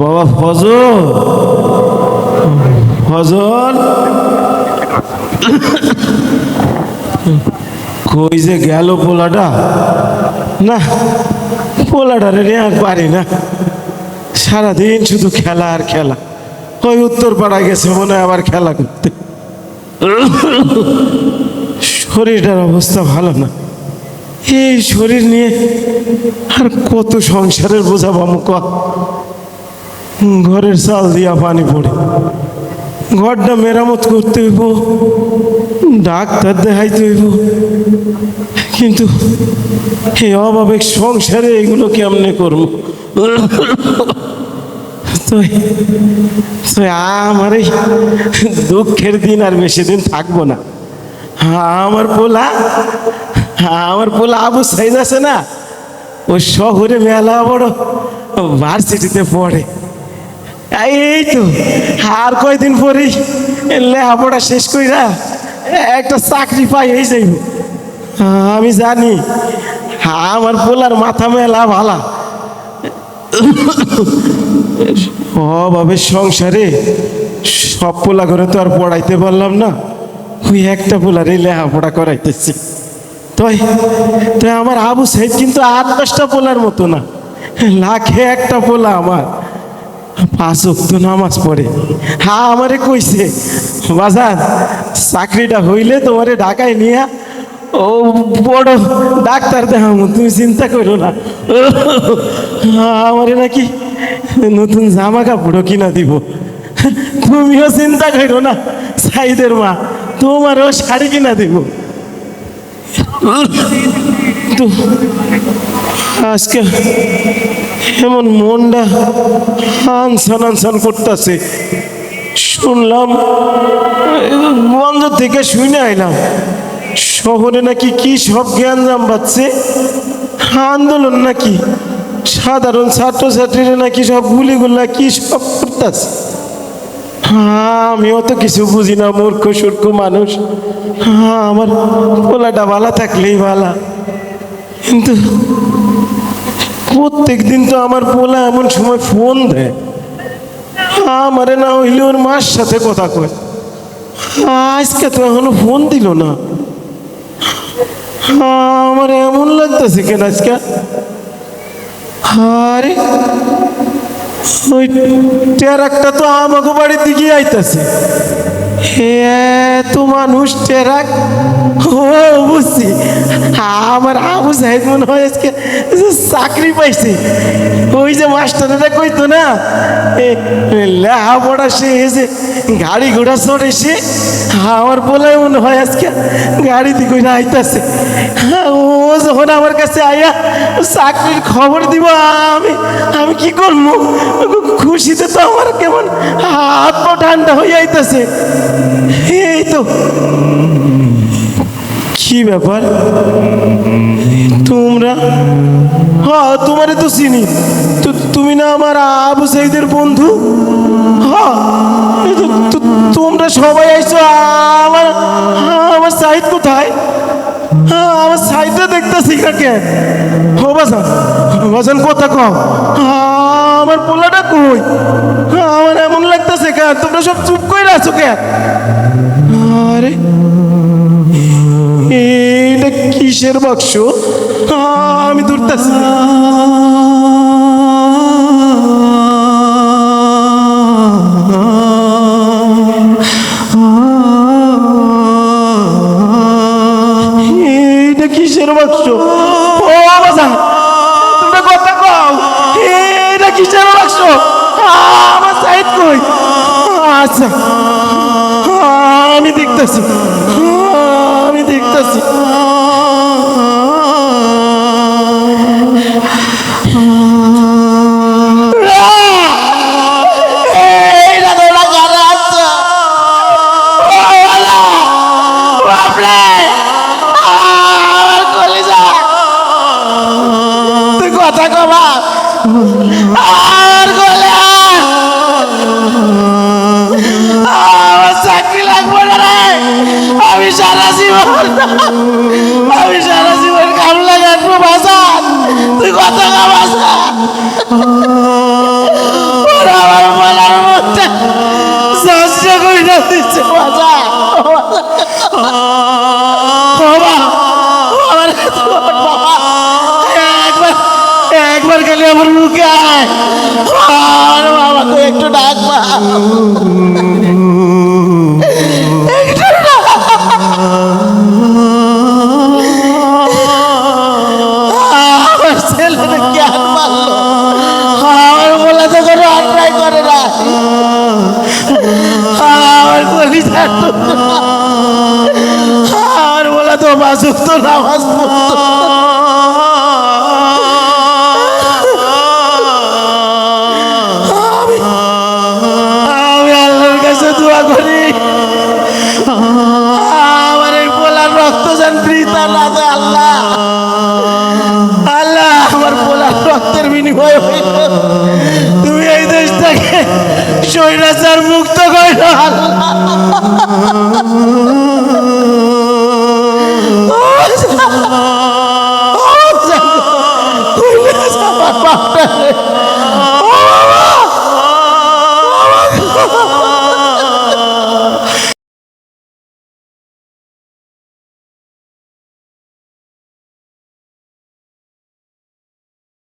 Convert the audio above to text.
বাবা, ফজল। ফজল। কই যে গেল পোলাটা? না পোলাটারে রে আর পারি না। সারাদিন শুধু খেলা আর খেলা। ওই উত্তর পাড়া গেছে, মনে আবার খেলা করতে। শরীরটার অবস্থা ভালো না। এই শরীর নিয়ে আর কত সংসারের বোঝা বামুক ঘরের চাল দিয়া পানি পড়ে। ঘরটা মেরামত করতে হইব, ডাক্তার দেখাইতে হইব। কিন্তু এই অভাবের সংসারে এগুলো কেমনে করব? আমার এই দুঃখের দিন আর বেশি দিন থাকব না। আমার পোলা আমার পোলা আবু সাইজ আছে না? ও শহরে মেলা বড় ভার্সিটিতে পড়ে। এই তো, আর কয়দিন পরেই লেখাপড়া শেষ কইরা একটা চাকরি পাই, এই যাইব আমি জানি, আমার পোলার মাথা মেলা ভালা। অভাবের সংসারে সব পোলা করে তো আর পড়াইতে পারলাম না। ওই একটা পোলারই লেখাপড়া করাইতেছি। তাই তাই আমার আবু সাহেব কিন্তু আট দশটা পোলার মতো না। লাখে একটা পোলা আমার। পাঁচ অক্ত নামাজ পড়ে। হ্যাঁ আমারে কইছে বাজার চাকরিটা হইলে তোমারে ঢাকায় নিয়ে, ও বড় ডাক্তার দেখামো, তুমি চিন্তা করো না। আমারে নাকি নতুন জামা কাপড়ও কিনা দিব। তুমিও চিন্তা করো না, সাইদের মা তোমারও শাড়ি কিনা দিব। আজকে এমন মনটা আনসান আনসান করতেছে। শুনলাম বন্ধ থেকে শুনে আইলাম, শহরে নাকি কি সব জ্ঞান জাম পাচ্ছে আন্দোলন নাকি? সাধারণ ছাত্রছাত্রীরা নাকি সব গুলিগুলা কি সব করতেছে? আমিও তো কিছু বুঝি না, মূর্খ, সূর্খ মানুষ। আমার পোলাটা ভালো থাকলেই ভালা। কিন্তু প্রত্যেক দিন তো আমার পোলা এমন সময় ফোন দেয়। আমারে না হইলে ওর মার সাথে কথা কয়। আজকে তো এখনও ফোন দিল না। আমার এমন লাগতেছে কেন আজকে? আরে, ওই টেরাকটা তো আমাকে বাড়ির দিকে আইতাছে। আমার আবু সাহেব চাকরি যে কইতো না সে গাড়ি ঘোড়া চড়ে সে আমার বলে মনে হয় আজকে গাড়ি দিকে আইতাছে। ও যখন আমার কাছে আইয়া চাকরির খবর দিব আমি আমি কি করব? খুশিতে তো আমার কেমন হাত পা ঠান্ডা হয়ে আইতাছে। এই তো কি ব্যাপার? তোমরা? হ্যাঁ তোমারে তো চিনি। তুমি না আমার আবু সাইদের বন্ধু? হ্যাঁ তোমরা সবাই আইছো আমার আমার সাইদ কোথায়? হ্যাঁ আমার সাইডে দেখতেছি কাকে ও বাজান বাজান কথা কও। হ্যাঁ, আমার পোলাটা কই? হ্যাঁ, আমার এমন লাগতেছে কেন তোমরা সব চুপ করে আছো কেন আরে এইটা কিসের বাক্স? আমি ধরতেছি। আচ্ছা আমি দেখতেছি আমি দেখতেছি কথা কবা সারা জীবন। আমি সারা জীবন কামলা গাঁটবো বাজার তুই কত কামাসা আমার বলার মধ্যে সহ্য কইরা দিচ্ছে বাজা একবার গেলে আমার মুখে আয়। বাবা তুই একটু ডাক বা আমার বলে তো কোনো অন্যায় করে না। আমার কলিজা আমার বলে তো বাসুক তো নামাজ আমি আল্লাহর কাছে দোয়া করি। আমার এই পোলার রক্ত যেন বৃথা না আল্লাহ। স্বৈরাচার